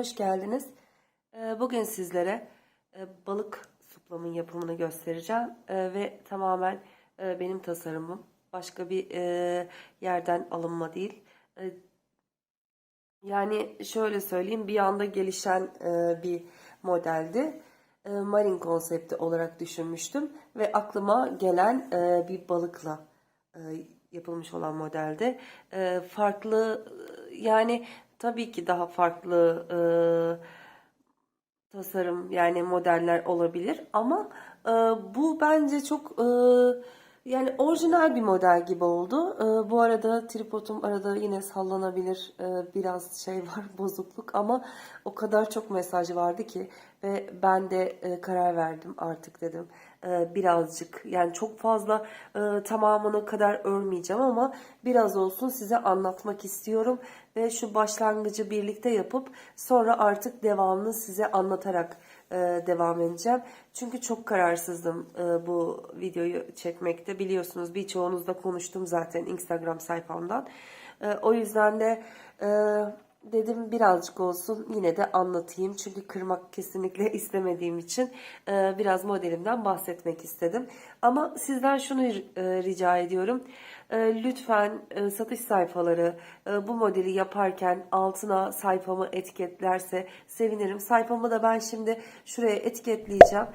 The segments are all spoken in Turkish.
hoş geldiniz. Ee, Bugün sizlere e, balık suplamın yapımını göstereceğim Ee, ve tamamen e, benim tasarımım. Başka bir e, yerden alınma değil. E, Yani şöyle söyleyeyim bir anda gelişen bir modeldi. Marine konsepti olarak düşünmüştüm ve aklıma gelen bir balıkla yapılmış olan modelde. Farklı yani tabii ki daha farklı e, tasarım yani modeller olabilir ama e, bu bence çok e, yani orijinal bir model gibi oldu. E, bu arada tripodum arada yine sallanabilir e, biraz şey var bozukluk ama o kadar çok mesaj vardı ki ve ben de e, karar verdim artık dedim birazcık yani çok fazla e, tamamını kadar örmeyeceğim ama biraz olsun size anlatmak istiyorum ve şu başlangıcı birlikte yapıp sonra artık devamını size anlatarak e, devam edeceğim. Çünkü çok kararsızdım e, bu videoyu çekmekte. Biliyorsunuz birçoğunuzla konuştum zaten Instagram sayfamdan. E, o yüzden de e, dedim birazcık olsun yine de anlatayım. Çünkü kırmak kesinlikle istemediğim için e, biraz modelimden bahsetmek istedim. Ama sizden şunu e, rica ediyorum. E, lütfen satış sayfaları bu modeli yaparken altına sayfamı etiketlerse sevinirim. Sayfamı da ben şimdi şuraya etiketleyeceğim.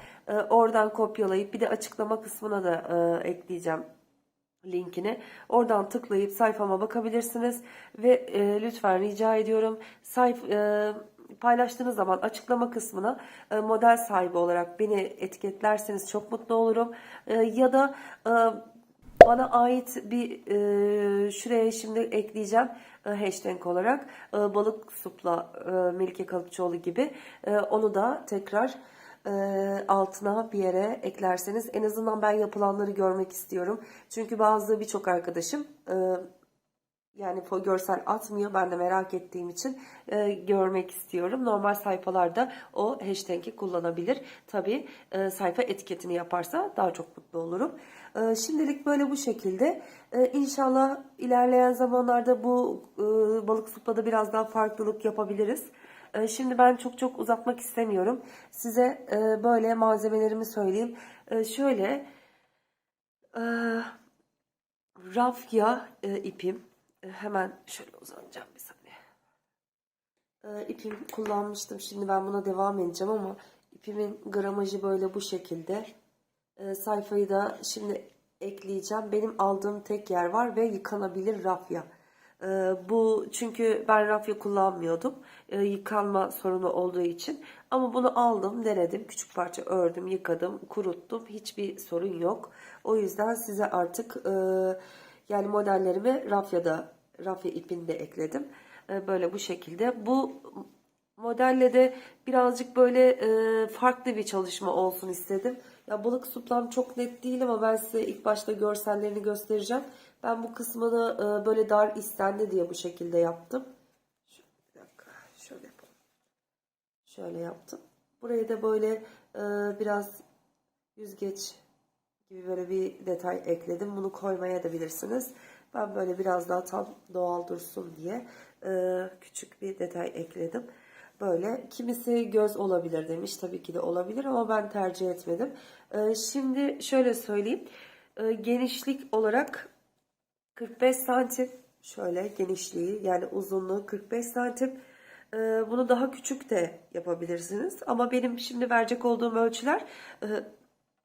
Oradan kopyalayıp bir de açıklama kısmına da ekleyeceğim linkini. Oradan tıklayıp sayfama bakabilirsiniz ve e, lütfen rica ediyorum sayf e, paylaştığınız zaman açıklama kısmına e, model sahibi olarak beni etiketlerseniz çok mutlu olurum. E, ya da e, bana ait bir e, şuraya şimdi ekleyeceğim e, hashtag olarak e, balık supla e, Melike Kalıpçıoğlu gibi e, onu da tekrar e, altına bir yere eklerseniz en azından ben yapılanları görmek istiyorum. Çünkü bazı birçok arkadaşım e, yani görsel atmıyor. Ben de merak ettiğim için e, görmek istiyorum. Normal sayfalarda o hashtag'i kullanabilir. Tabii e, sayfa etiketini yaparsa daha çok mutlu olurum. E, şimdilik böyle bu şekilde. E, inşallah ilerleyen zamanlarda bu e, balık suplada biraz daha farklılık yapabiliriz. E, Şimdi ben çok çok uzatmak istemiyorum. Size e, böyle malzemelerimi söyleyeyim. E, Şöyle rafya ipim. Hemen şöyle uzanacağım bir saniye. E, ipim kullanmıştım. Şimdi ben buna devam edeceğim ama ipimin gramajı böyle bu şekilde. Sayfayı da şimdi ekleyeceğim. Benim aldığım tek yer var ve yıkanabilir rafya. E, bu çünkü ben rafya kullanmıyordum. E, yıkanma sorunu olduğu için. Ama bunu aldım, denedim. Küçük parça ördüm, yıkadım, kuruttum. Hiçbir sorun yok. O yüzden size artık e, yani modellerimi rafyada, rafya ipini de ekledim. E, böyle bu şekilde. Bu modelle de birazcık böyle e, farklı bir çalışma olsun istedim. Ya balık suplam çok net değil ama ben size ilk başta görsellerini göstereceğim. Ben bu kısmını e, böyle dar istendi diye bu şekilde yaptım. Şu, bir dakika, şöyle yapalım. Şöyle yaptım. Buraya da böyle e, biraz yüzgeç gibi böyle bir detay ekledim. Bunu koymaya da bilirsiniz. Ben böyle biraz daha tam doğal dursun diye e, küçük bir detay ekledim. Böyle kimisi göz olabilir demiş. Tabii ki de olabilir ama ben tercih etmedim. E, şimdi şöyle söyleyeyim. E, genişlik olarak 45 santim şöyle genişliği yani uzunluğu 45 santim. Ee, Bunu daha küçük de yapabilirsiniz. Ama benim şimdi verecek olduğum ölçüler e,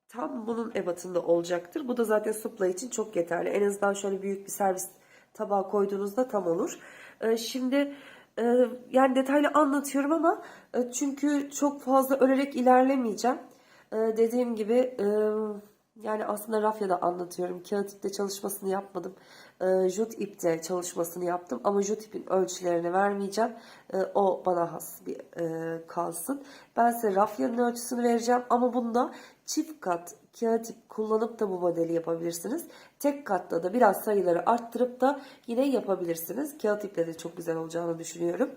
tam bunun ebatında olacaktır. Bu da zaten supla için çok yeterli. En azından şöyle büyük bir servis tabağı koyduğunuzda tam olur. Ee, Şimdi e, yani detaylı anlatıyorum ama e, çünkü çok fazla örerek ilerlemeyeceğim. Ee, Dediğim gibi e, yani aslında rafyada anlatıyorum. Kağıt ipte çalışmasını yapmadım. Ee, jut ipte çalışmasını yaptım. Ama jut ipin ölçülerini vermeyeceğim. Ee, o bana has bir e, kalsın. Ben size rafyanın ölçüsünü vereceğim. Ama bunda çift kat kağıt ip kullanıp da bu modeli yapabilirsiniz. Tek katta da biraz sayıları arttırıp da yine yapabilirsiniz. Kağıt iple de çok güzel olacağını düşünüyorum.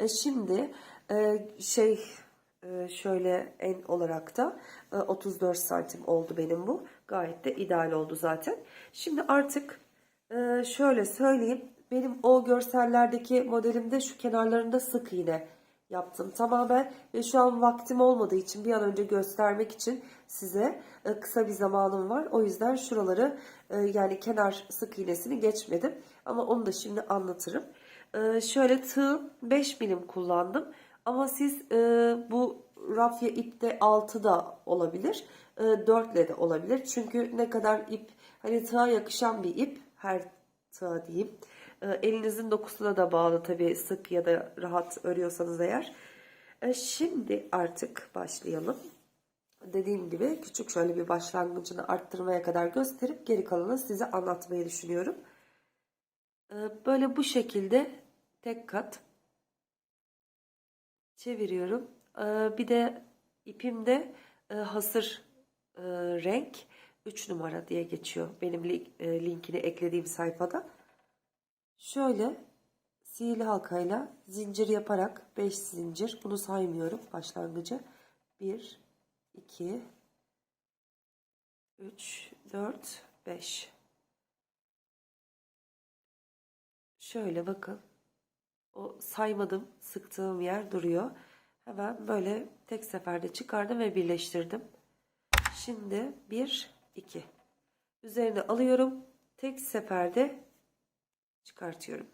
Ee, şimdi e, şey şöyle en olarak da e, 34 santim oldu benim bu. Gayet de ideal oldu zaten. Şimdi artık e, şöyle söyleyeyim. Benim o görsellerdeki modelimde şu kenarlarında sık iğne yaptım tamamen ve şu an vaktim olmadığı için bir an önce göstermek için size e, kısa bir zamanım var. O yüzden şuraları e, yani kenar sık iğnesini geçmedim ama onu da şimdi anlatırım. E, şöyle tığ 5 milim kullandım ama siz e, bu rafya ipte 6 da olabilir, e, 4 ile de olabilir. Çünkü ne kadar ip hani tığa yakışan bir ip her tığa diyeyim. E, elinizin dokusuna da bağlı tabii sık ya da rahat örüyorsanız eğer. E, şimdi artık başlayalım. Dediğim gibi küçük şöyle bir başlangıcını arttırmaya kadar gösterip geri kalanı size anlatmayı düşünüyorum. E, böyle bu şekilde tek kat çeviriyorum. E, bir de ipimde hasır e, renk 3 numara diye geçiyor. Benim e, linkini eklediğim sayfada. Şöyle sihirli halkayla zincir yaparak 5 zincir bunu saymıyorum başlangıcı 1 2 3 4 5 şöyle bakın o saymadım sıktığım yer duruyor hemen böyle tek seferde çıkardım ve birleştirdim şimdi 1 2 üzerine alıyorum tek seferde çıkartıyorum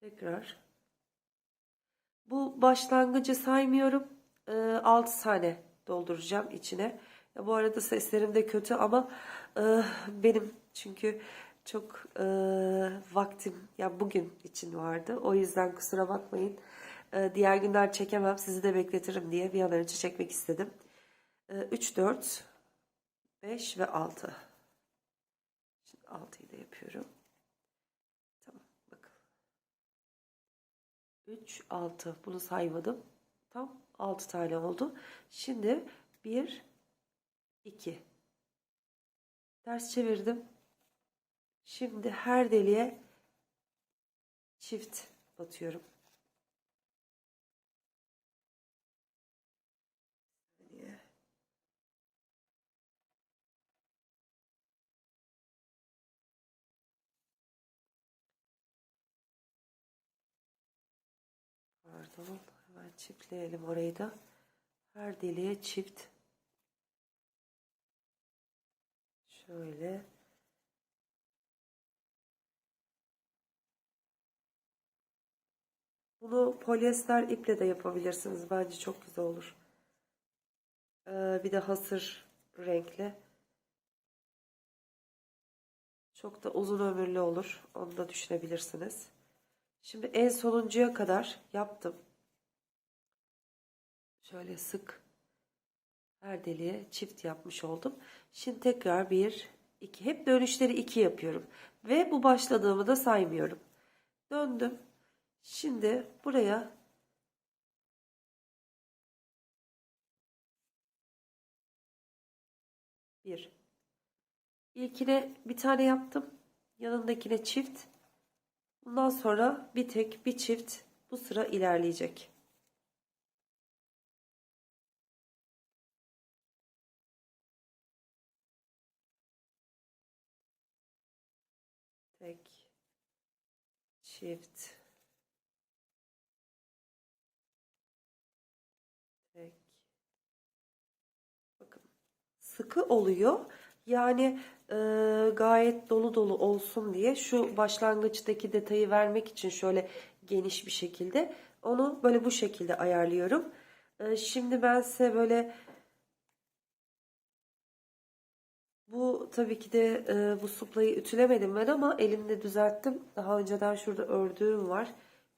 Tekrar. Bu başlangıcı saymıyorum. Ee, 6 tane dolduracağım içine. Bu arada seslerim de kötü ama e, benim çünkü çok e, vaktim ya bugün için vardı. O yüzden kusura bakmayın. E, diğer günler çekemem. Sizi de bekletirim diye bir an önce çekmek istedim. E, 3, 4, 5 ve 6. Şimdi 6'yı da yapıyorum. 3, 6. Bunu saymadım. Tam 6 tane oldu. Şimdi 1, 2. Ters çevirdim. Şimdi her deliğe çift batıyorum. Pardon. Hemen çiftleyelim orayı da. Her deliğe çift. Şöyle. Bunu polyester iple de yapabilirsiniz. Bence çok güzel olur. Ee, bir de hasır renkli. Çok da uzun ömürlü olur. Onu da düşünebilirsiniz. Şimdi en sonuncuya kadar yaptım. Şöyle sık her deliğe çift yapmış oldum. Şimdi tekrar bir, iki. Hep dönüşleri iki yapıyorum. Ve bu başladığımı da saymıyorum. Döndüm. Şimdi buraya bir. İlkine bir tane yaptım. Yanındakine çift. Bundan sonra bir tek bir çift bu sıra ilerleyecek. Tek çift tek bakın sıkı oluyor. Yani e, gayet dolu dolu olsun diye şu başlangıçtaki detayı vermek için şöyle geniş bir şekilde onu böyle bu şekilde ayarlıyorum. E, şimdi ben size böyle bu tabii ki de e, bu suplayı ütülemedim ben ama elimde düzelttim. Daha önceden şurada ördüğüm var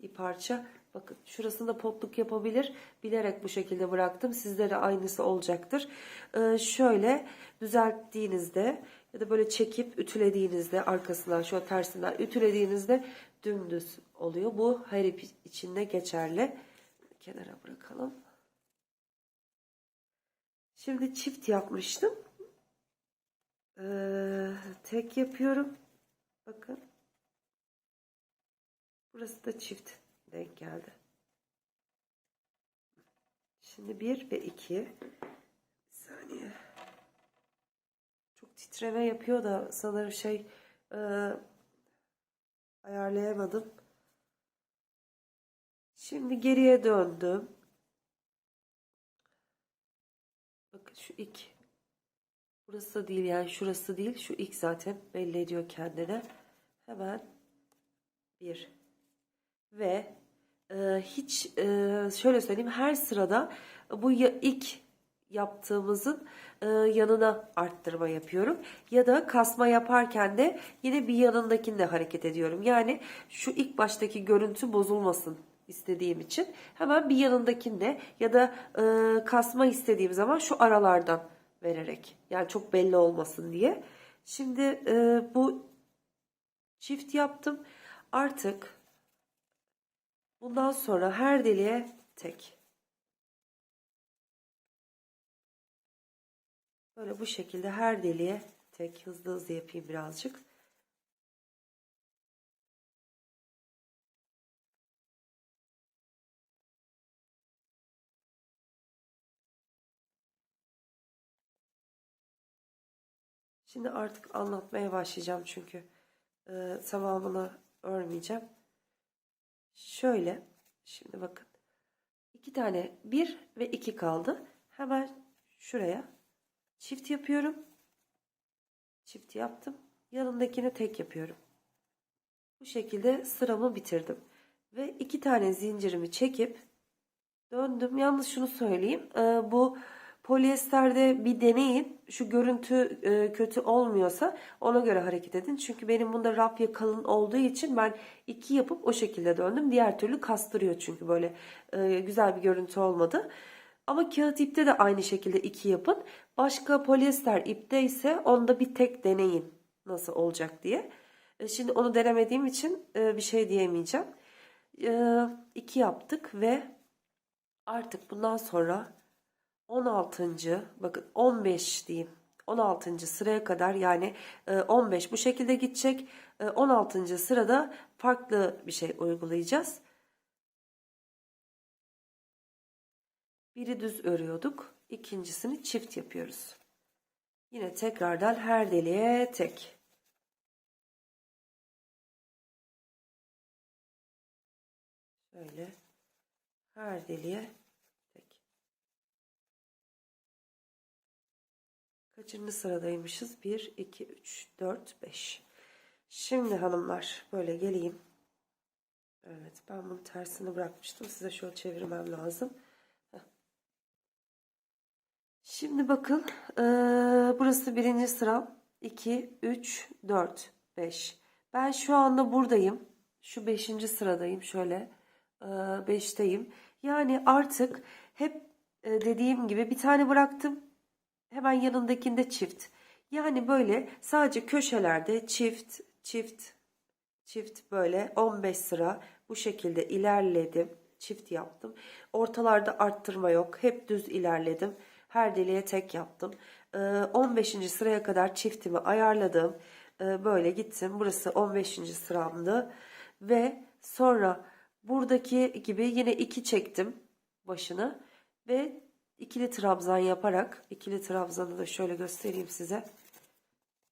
bir parça. Bakın şurasında potluk yapabilir. Bilerek bu şekilde bıraktım. Sizlere aynısı olacaktır. Ee, şöyle düzelttiğinizde ya da böyle çekip ütülediğinizde arkasından şöyle tersinden ütülediğinizde dümdüz oluyor. Bu her ip içinde geçerli. Kenara bırakalım. Şimdi çift yapmıştım. Ee, tek yapıyorum. Bakın. Burası da çift denk geldi. Şimdi bir ve iki. Bir saniye. Çok titreme yapıyor da sanırım şey e, ayarlayamadım. Şimdi geriye döndüm. Bakın şu ilk. Burası değil yani şurası değil. Şu ilk zaten belli ediyor kendine. Hemen bir. Ve hiç e, şöyle söyleyeyim her sırada bu ilk yaptığımızın e, yanına arttırma yapıyorum. Ya da kasma yaparken de yine bir yanındakinde hareket ediyorum. Yani şu ilk baştaki görüntü bozulmasın istediğim için hemen bir yanındakinde ya da e, kasma istediğim zaman şu aralardan vererek yani çok belli olmasın diye. Şimdi bu çift yaptım. Artık bundan sonra her deliğe tek. Böyle bu şekilde her deliğe tek hızlı hızlı yapayım birazcık. Şimdi artık anlatmaya başlayacağım çünkü e, tamamını örmeyeceğim. Şöyle, şimdi bakın. iki tane bir ve iki kaldı. Hemen şuraya çift yapıyorum. Çift yaptım. Yanındakini tek yapıyorum. Bu şekilde sıramı bitirdim. Ve iki tane zincirimi çekip döndüm. Yalnız şunu söyleyeyim. e, bu Polyesterde bir deneyin. Şu görüntü e, kötü olmuyorsa ona göre hareket edin. Çünkü benim bunda rafya kalın olduğu için ben iki yapıp o şekilde döndüm. Diğer türlü kastırıyor çünkü böyle e, güzel bir görüntü olmadı. Ama kağıt ipte de aynı şekilde iki yapın. Başka polyester ipte ise onda bir tek deneyin nasıl olacak diye. E, şimdi onu denemediğim için e, bir şey diyemeyeceğim. E, iki yaptık ve artık bundan sonra 16. bakın 15 diyeyim. 16. sıraya kadar yani 15 e, bu şekilde gidecek. 16. E, sırada farklı bir şey uygulayacağız. Biri düz örüyorduk. ikincisini çift yapıyoruz. Yine tekrardan her deliğe tek. Şöyle her deliğe Kaçıncı sıradaymışız? 1, 2, 3, 4, 5. Şimdi hanımlar böyle geleyim. Evet ben bunu tersini bırakmıştım. Size şöyle çevirmem lazım. Şimdi bakın ee, burası birinci sıram. 2, 3, 4, 5. Ben şu anda buradayım. Şu beşinci sıradayım. Şöyle e, beşteyim. Yani artık hep e, dediğim gibi bir tane bıraktım. Hemen yanındakinde çift. Yani böyle sadece köşelerde çift, çift, çift böyle 15 sıra bu şekilde ilerledim. Çift yaptım. Ortalarda arttırma yok. Hep düz ilerledim. Her deliğe tek yaptım. 15. Ee, sıraya kadar çiftimi ayarladım. Ee, böyle gittim. Burası 15. sıramdı. Ve sonra buradaki gibi yine iki çektim başını. Ve ikili trabzan yaparak ikili trabzanı da şöyle göstereyim size.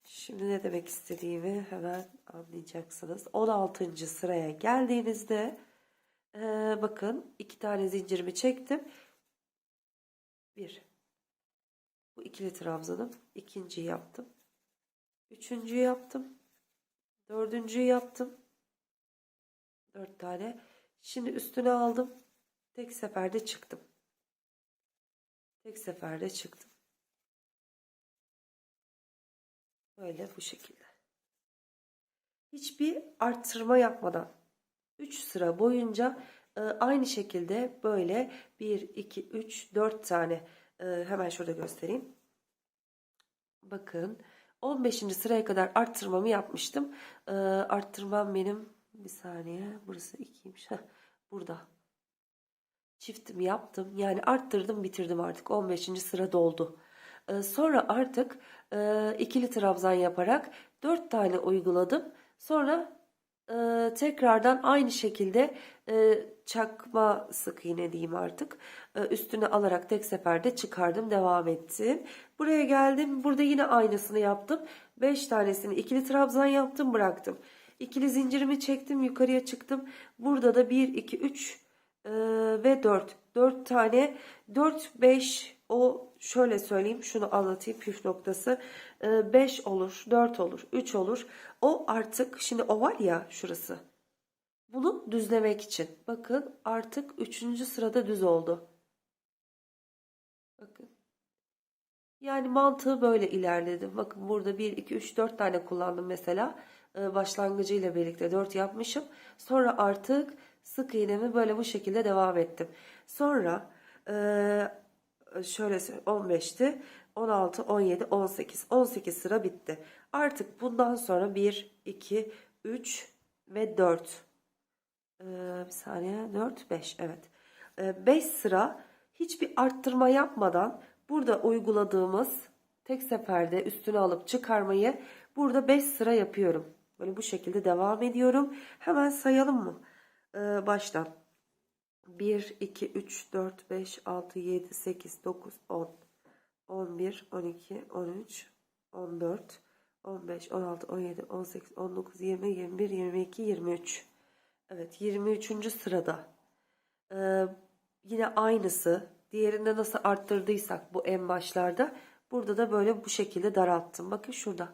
Şimdi ne demek istediğimi hemen anlayacaksınız. 16. sıraya geldiğinizde e, bakın iki tane zincirimi çektim. Bir. Bu ikili trabzanım. ikinciyi yaptım. Üçüncüyü yaptım. Dördüncüyü yaptım. Dört tane. Şimdi üstüne aldım. Tek seferde çıktım. Tek seferde çıktım. Böyle bu şekilde. Hiçbir arttırma yapmadan 3 sıra boyunca e, aynı şekilde böyle 1, 2, 3, 4 tane e, hemen şurada göstereyim. Bakın 15. sıraya kadar arttırmamı yapmıştım. E, arttırmam benim bir saniye burası 2'ymiş. Burada çiftimi yaptım. Yani arttırdım bitirdim artık 15. sıra doldu. Ee, sonra artık e, ikili trabzan yaparak 4 tane uyguladım. Sonra e, tekrardan aynı şekilde e, çakma sık iğne diyeyim artık. Üstüne alarak tek seferde çıkardım devam ettim. Buraya geldim burada yine aynısını yaptım. 5 tanesini ikili trabzan yaptım bıraktım. İkili zincirimi çektim yukarıya çıktım. Burada da 1 2 3 Ee, ve 4. 4 tane 4 5 o şöyle söyleyeyim şunu anlatayım püf noktası. 5 olur, 4 olur, 3 olur. O artık şimdi o var ya şurası. Bunu düzlemek için. Bakın artık 3. sırada düz oldu. Bakın. Yani mantığı böyle ilerledi. Bakın burada 1, 2, 3, 4 tane kullandım mesela. Ee, başlangıcıyla birlikte 4 yapmışım. Sonra artık sık iğnemi böyle bu şekilde devam ettim. Sonra eee, şöyle söyleyeyim 15'ti. 16, 17, 18. 18 sıra bitti. Artık bundan sonra 1, 2, 3 ve 4. Ee, bir saniye 4 5 evet. 5 sıra hiçbir arttırma yapmadan burada uyguladığımız tek seferde üstüne alıp çıkarmayı burada 5 sıra yapıyorum. Böyle bu şekilde devam ediyorum. Hemen sayalım mı? Ee, baştan. 1, 2, 3, 4, 5, 6, 7, 8, 9, 10, 11, 12, 13, 14, 15, 16, 17, 18, 19, 20, 21, 22, 23. Evet 23. sırada. Ee, yine aynısı. Diğerinde nasıl arttırdıysak bu en başlarda. Burada da böyle bu şekilde daralttım. Bakın şurada.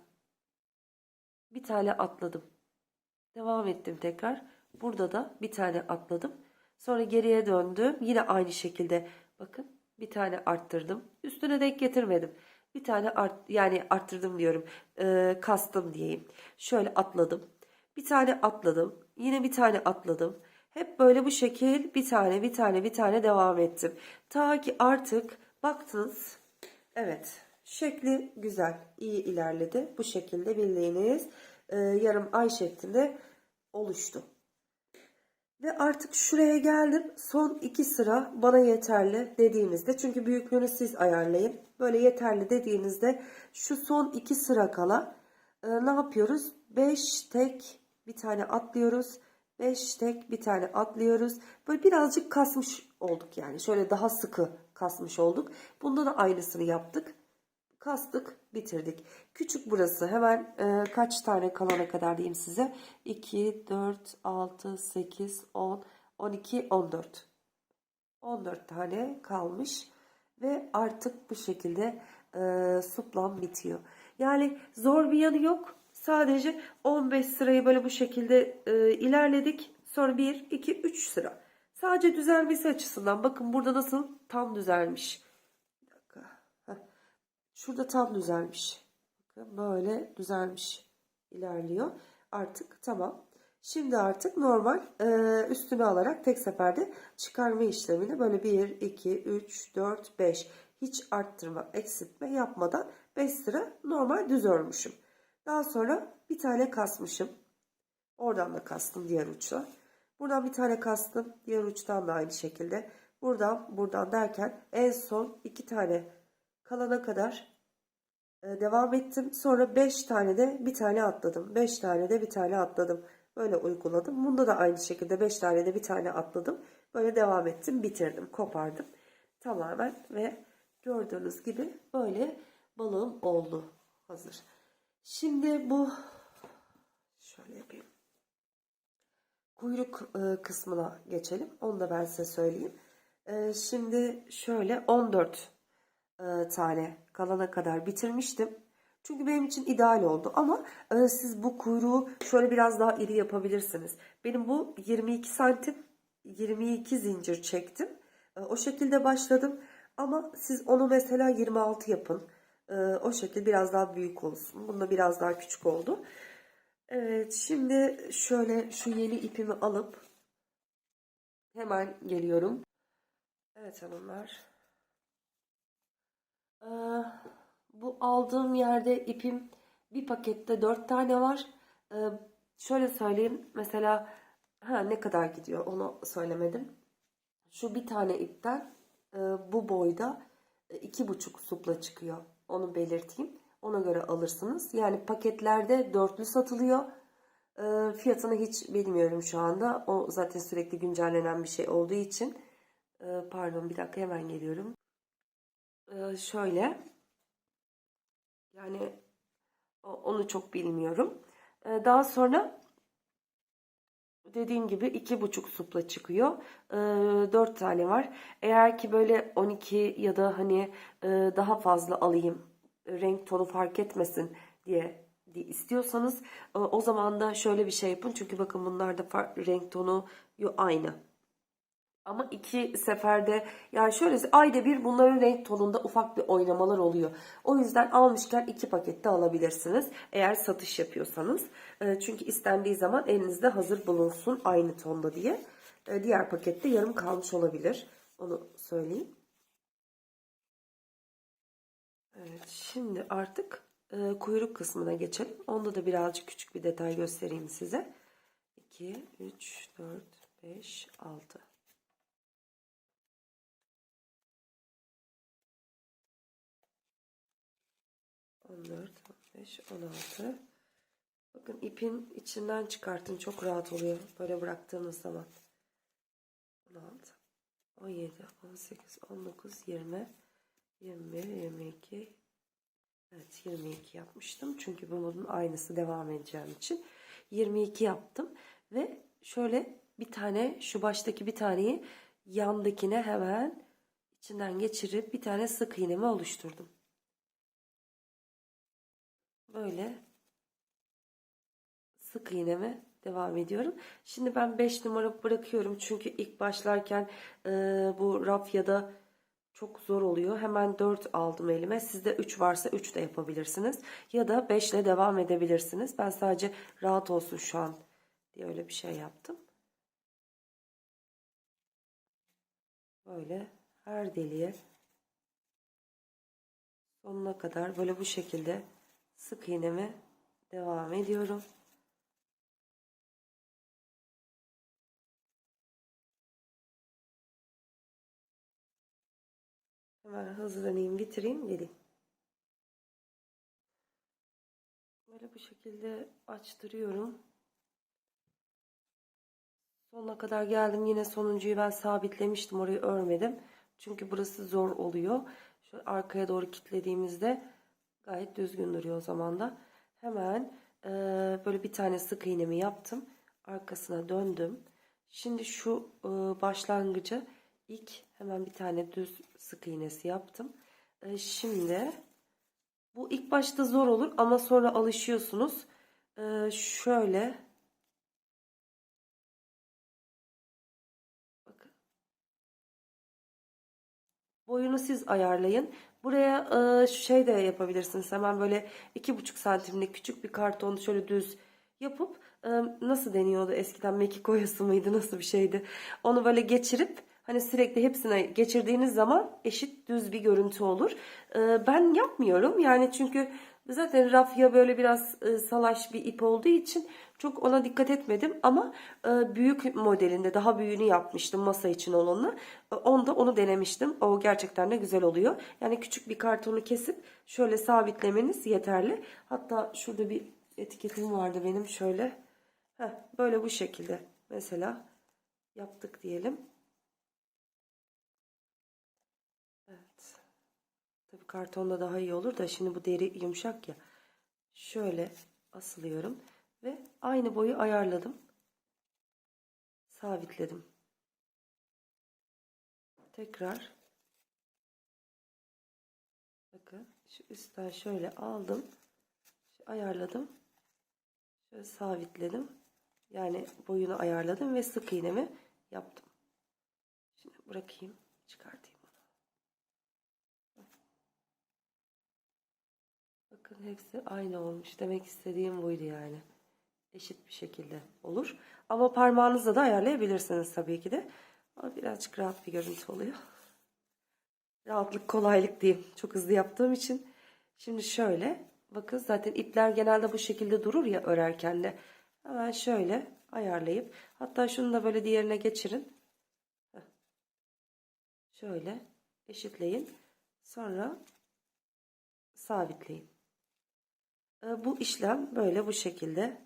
Bir tane atladım. Devam ettim tekrar. Burada da bir tane atladım. Sonra geriye döndüm. Yine aynı şekilde bakın bir tane arttırdım. Üstüne denk getirmedim. Bir tane art, yani arttırdım diyorum. Ee, kastım diyeyim. Şöyle atladım. Bir tane atladım. Yine bir tane atladım. Hep böyle bu şekil bir tane bir tane bir tane devam ettim. Ta ki artık baktınız. Evet şekli güzel iyi ilerledi. Bu şekilde bildiğiniz e, yarım ay şeklinde oluştu. Ve artık şuraya geldim. Son iki sıra bana yeterli dediğinizde. Çünkü büyüklüğünü siz ayarlayın. Böyle yeterli dediğinizde şu son iki sıra kala e, ne yapıyoruz? 5 tek bir tane atlıyoruz. 5 tek bir tane atlıyoruz. Böyle birazcık kasmış olduk yani. Şöyle daha sıkı kasmış olduk. Bunda da aynısını yaptık. Kastık, bitirdik. Küçük burası. Hemen e, kaç tane kalana kadar diyeyim size. 2, 4, 6, 8, 10, 12, 14. 14 tane kalmış. Ve artık bu şekilde e, suplam bitiyor. Yani zor bir yanı yok. Sadece 15 sırayı böyle bu şekilde e, ilerledik. Sonra 1, 2, 3 sıra. Sadece düzelmesi açısından bakın burada nasıl tam düzelmiş. Şurada tam düzelmiş. Bakın böyle düzelmiş. ilerliyor. Artık tamam. Şimdi artık normal e, üstüne alarak tek seferde çıkarma işlemini böyle 1, 2, 3, 4, 5 hiç arttırma, eksiltme yapmadan 5 sıra normal düz örmüşüm. Daha sonra bir tane kasmışım. Oradan da kastım diğer uçla. Buradan bir tane kastım. Diğer uçtan da aynı şekilde. Buradan buradan derken en son iki tane kalana kadar e, devam ettim. Sonra beş tane de bir tane atladım. Beş tane de bir tane atladım. Böyle uyguladım. Bunda da aynı şekilde beş tane de bir tane atladım. Böyle devam ettim. Bitirdim. Kopardım. Tamamen ve gördüğünüz gibi böyle balığım oldu. Hazır. Şimdi bu şöyle yapayım. Kuyruk e, kısmına geçelim. Onu da ben size söyleyeyim. E, şimdi şöyle 14 e, tane kalana kadar bitirmiştim. Çünkü benim için ideal oldu ama e, siz bu kuyruğu şöyle biraz daha iri yapabilirsiniz. Benim bu 22 santim 22 zincir çektim. E, o şekilde başladım ama siz onu mesela 26 yapın. E, o şekilde biraz daha büyük olsun. Bunda biraz daha küçük oldu. Evet şimdi şöyle şu yeni ipimi alıp hemen geliyorum. Evet hanımlar. Ee, bu aldığım yerde ipim bir pakette 4 tane var. Ee, şöyle söyleyeyim mesela ha, ne kadar gidiyor onu söylemedim. Şu bir tane ipten e, bu boyda e, iki buçuk supla çıkıyor. Onu belirteyim. Ona göre alırsınız. Yani paketlerde dörtlü satılıyor. E, fiyatını hiç bilmiyorum şu anda. O zaten sürekli güncellenen bir şey olduğu için. E, pardon bir dakika hemen geliyorum. E, şöyle. Yani onu çok bilmiyorum. E, daha sonra dediğim gibi iki buçuk supla çıkıyor. Ee, dört tane var. Eğer ki böyle 12 ya da hani e, daha fazla alayım renk tonu fark etmesin diye istiyorsanız e, o zaman da şöyle bir şey yapın. Çünkü bakın bunlar da farklı renk tonu aynı. Ama iki seferde yani şöyle ayda bir bunların renk tonunda ufak bir oynamalar oluyor. O yüzden almışken iki pakette alabilirsiniz. Eğer satış yapıyorsanız. E, Çünkü istendiği zaman elinizde hazır bulunsun aynı tonda diye. E, Diğer pakette yarım kalmış olabilir. Onu söyleyeyim. Evet, şimdi artık e, kuyruk kısmına geçelim. Onda da birazcık küçük bir detay göstereyim size. 2, 3, 4, 5, 6. 14, 15, 16. Bakın ipin içinden çıkartın. Çok rahat oluyor. Böyle bıraktığınız zaman. 16, 17, 18, 19, 20, 21, 22. Evet 22 yapmıştım. Çünkü bunun aynısı devam edeceğim için. 22 yaptım. Ve şöyle bir tane şu baştaki bir taneyi yandakine hemen içinden geçirip bir tane sık iğnemi oluşturdum. Böyle sık iğneme devam ediyorum. Şimdi ben 5 numara bırakıyorum. Çünkü ilk başlarken e, bu rafyada çok zor oluyor. Hemen 4 aldım elime. Sizde 3 varsa 3 de yapabilirsiniz. Ya da 5 ile devam edebilirsiniz. Ben sadece rahat olsun şu an diye öyle bir şey yaptım. Böyle her deliğe sonuna kadar böyle bu şekilde sık iğneme devam ediyorum. Hemen hazırlanayım, bitireyim, geleyim. Böyle bu şekilde açtırıyorum. Sonuna kadar geldim. Yine sonuncuyu ben sabitlemiştim. Orayı örmedim. Çünkü burası zor oluyor. Şu arkaya doğru kilitlediğimizde gayet düzgün duruyor o zaman da. Hemen e, böyle bir tane sık iğnemi yaptım. Arkasına döndüm. Şimdi şu e, başlangıcı ilk hemen bir tane düz sık iğnesi yaptım. E, şimdi bu ilk başta zor olur ama sonra alışıyorsunuz. E, şöyle. Boyunu siz ayarlayın. Buraya e, şey de yapabilirsiniz. Hemen böyle iki buçuk santimlik küçük bir karton şöyle düz yapıp e, nasıl deniyordu eskiden mekik oyası mıydı nasıl bir şeydi. Onu böyle geçirip hani sürekli hepsine geçirdiğiniz zaman eşit düz bir görüntü olur. E, ben yapmıyorum yani çünkü zaten rafya böyle biraz e, salaş bir ip olduğu için çok ona dikkat etmedim ama e, büyük modelinde daha büyüğünü yapmıştım masa için olanı. E, onda onu denemiştim. O gerçekten de güzel oluyor. Yani küçük bir kartonu kesip şöyle sabitlemeniz yeterli. Hatta şurada bir etiketim vardı benim şöyle. Heh, böyle bu şekilde mesela yaptık diyelim. Evet. Tabii kartonda daha iyi olur da şimdi bu deri yumuşak ya. Şöyle asılıyorum. Ve aynı boyu ayarladım. Sabitledim. Tekrar bakın şu üstten şöyle aldım. Ayarladım. Şöyle sabitledim. Yani boyunu ayarladım ve sık iğnemi yaptım. Şimdi bırakayım, çıkartayım bunu. Bakın hepsi aynı olmuş. Demek istediğim buydu yani eşit bir şekilde olur. Ama parmağınızla da ayarlayabilirsiniz tabii ki de. Ama birazcık rahat bir görüntü oluyor. Rahatlık, kolaylık diyeyim. Çok hızlı yaptığım için. Şimdi şöyle. Bakın zaten ipler genelde bu şekilde durur ya örerken de. Hemen şöyle ayarlayıp. Hatta şunu da böyle diğerine geçirin. Şöyle eşitleyin. Sonra sabitleyin. Ee, Bu işlem böyle bu şekilde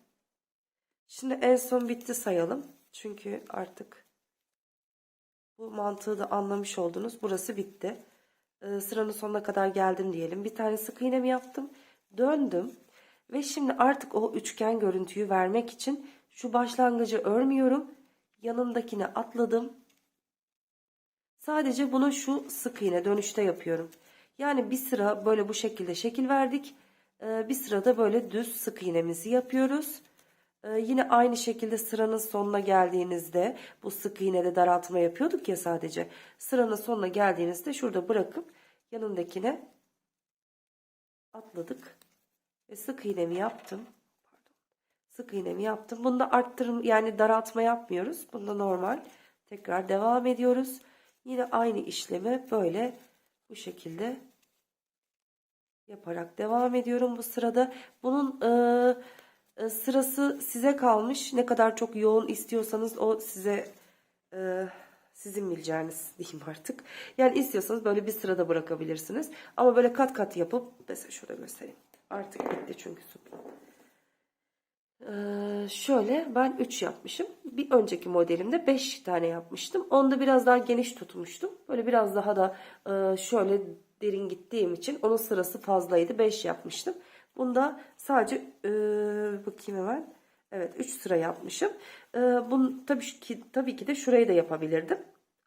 Şimdi en son bitti sayalım. Çünkü artık bu mantığı da anlamış oldunuz. Burası bitti. Ee, sıranın sonuna kadar geldim diyelim. Bir tane sık iğnemi yaptım. Döndüm. Ve şimdi artık o üçgen görüntüyü vermek için Şu başlangıcı örmüyorum. Yanındakine atladım. Sadece bunu şu sık iğne dönüşte yapıyorum. Yani bir sıra böyle bu şekilde şekil verdik. Ee, bir sırada böyle düz sık iğnemizi yapıyoruz. Ee, yine aynı şekilde sıranın sonuna geldiğinizde bu sık iğnede daraltma yapıyorduk ya sadece. Sıranın sonuna geldiğinizde şurada bırakıp yanındakine atladık. Ve sık iğnemi yaptım. Pardon. Sık iğnemi yaptım. Bunda arttırım yani daraltma yapmıyoruz. Bunda normal. Tekrar devam ediyoruz. Yine aynı işlemi böyle bu şekilde yaparak devam ediyorum bu sırada. Bunun e, e, sırası size kalmış. Ne kadar çok yoğun istiyorsanız o size e, sizin bileceğiniz diyeyim artık. Yani istiyorsanız böyle bir sırada bırakabilirsiniz. Ama böyle kat kat yapıp mesela şurada göstereyim. Artık bitti çünkü suplam. Ee, şöyle ben 3 yapmışım. Bir önceki modelimde 5 tane yapmıştım. Onda biraz daha geniş tutmuştum. Böyle biraz daha da e, şöyle derin gittiğim için onun sırası fazlaydı. 5 yapmıştım. Bunda sadece e, bakayım hemen. Evet 3 sıra yapmışım. E, bunu tabii ki, tabii ki de şurayı da yapabilirdim.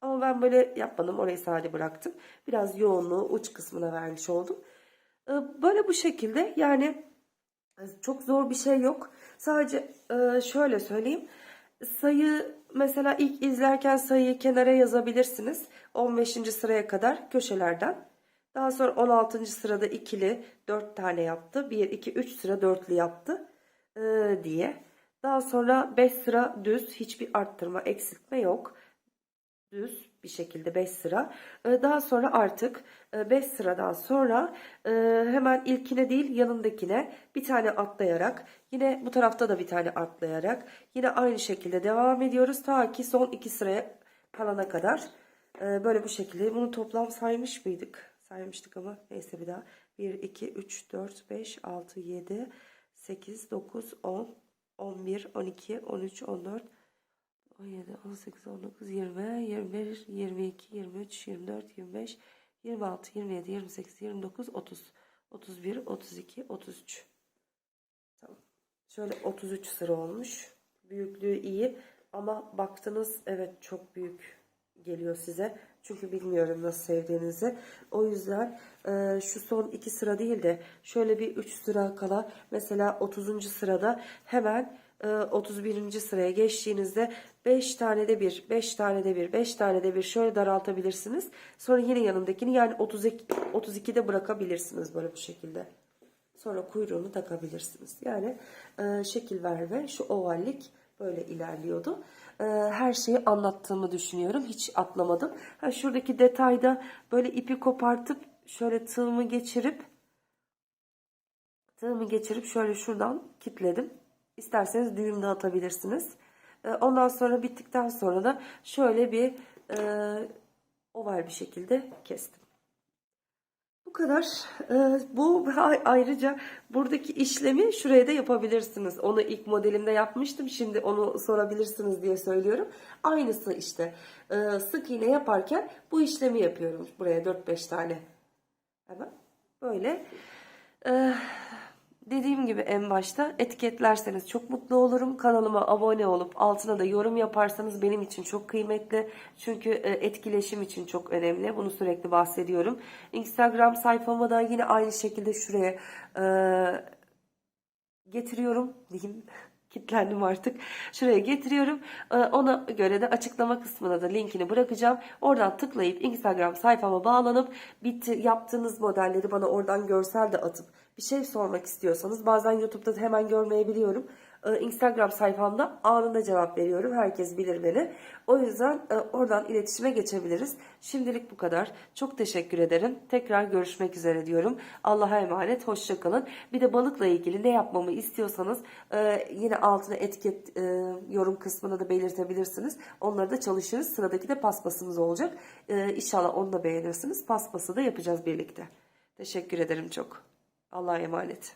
Ama ben böyle yapmadım. Orayı sadece bıraktım. Biraz yoğunluğu uç kısmına vermiş oldum. E, böyle bu şekilde yani çok zor bir şey yok. Sadece e, şöyle söyleyeyim. Sayı mesela ilk izlerken sayıyı kenara yazabilirsiniz. 15. sıraya kadar köşelerden. Daha sonra 16. sırada ikili 4 tane yaptı. 1, 2, 3 sıra dörtlü yaptı e, diye. Daha sonra 5 sıra düz hiçbir arttırma eksiltme yok. Düz bir şekilde 5 sıra. E, Daha sonra artık 5 sıradan sonra e, hemen ilkine değil yanındakine bir tane atlayarak yine bu tarafta da bir tane atlayarak yine aynı şekilde devam ediyoruz. Ta ki son 2 sıraya kalana kadar E, böyle bu şekilde. Bunu toplam saymış mıydık? Saymıştık ama neyse bir daha. 1, 2, 3, 4, 5, 6, 7, 8, 9, 10, 11, 12, 13, 14, 17, 18, 19, 20, 21, 22, 23, 24, 25, 26, 27, 28, 29, 30, 31, 32, 33. Tamam. Şöyle 33 sıra olmuş. Büyüklüğü iyi ama baktınız evet çok büyük geliyor size. Çünkü bilmiyorum nasıl sevdiğinizi. O yüzden e, şu son iki sıra değil de şöyle bir 3 sıra kala mesela 30. sırada hemen e, 31. sıraya geçtiğinizde 5 tane de bir, 5 tane de bir, 5 tane de bir şöyle daraltabilirsiniz. Sonra yine yanındakini yani 32, 32'de bırakabilirsiniz böyle bu şekilde. Sonra kuyruğunu takabilirsiniz. Yani e, şekil verme şu ovallik böyle ilerliyordu. E, her şeyi anlattığımı düşünüyorum. Hiç atlamadım. Ha, şuradaki detayda böyle ipi kopartıp şöyle tığımı geçirip tığımı geçirip şöyle şuradan kitledim. İsterseniz düğüm de atabilirsiniz. E, ondan sonra bittikten sonra da şöyle bir e, oval bir şekilde kestim. Bu kadar. Ee, bu ayrıca buradaki işlemi şuraya da yapabilirsiniz. Onu ilk modelimde yapmıştım. Şimdi onu sorabilirsiniz diye söylüyorum. Aynısı işte. Ee, sık iğne yaparken bu işlemi yapıyorum. Buraya 4-5 tane. Hemen böyle. Ee, dediğim gibi en başta etiketlerseniz çok mutlu olurum. Kanalıma abone olup altına da yorum yaparsanız benim için çok kıymetli. Çünkü e, etkileşim için çok önemli. Bunu sürekli bahsediyorum. Instagram sayfama da yine aynı şekilde şuraya e, getiriyorum diyeyim. Kitlendim artık. Şuraya getiriyorum. Ee, Ona göre de açıklama kısmına da linkini bırakacağım. Oradan tıklayıp Instagram sayfama bağlanıp bitti, yaptığınız modelleri bana oradan görsel de atıp şey sormak istiyorsanız bazen YouTube'da da hemen görmeyebiliyorum. Ee, Instagram sayfamda anında cevap veriyorum. Herkes bilir beni. O yüzden e, oradan iletişime geçebiliriz. Şimdilik bu kadar. Çok teşekkür ederim. Tekrar görüşmek üzere diyorum. Allah'a emanet. Hoşçakalın. Bir de balıkla ilgili ne yapmamı istiyorsanız e, yine altına etiket e, yorum kısmına da belirtebilirsiniz. Onları da çalışırız. Sıradaki de paspasımız olacak. İnşallah onu da beğenirsiniz. Paspası da yapacağız birlikte. Teşekkür ederim çok. Allah'a emanet.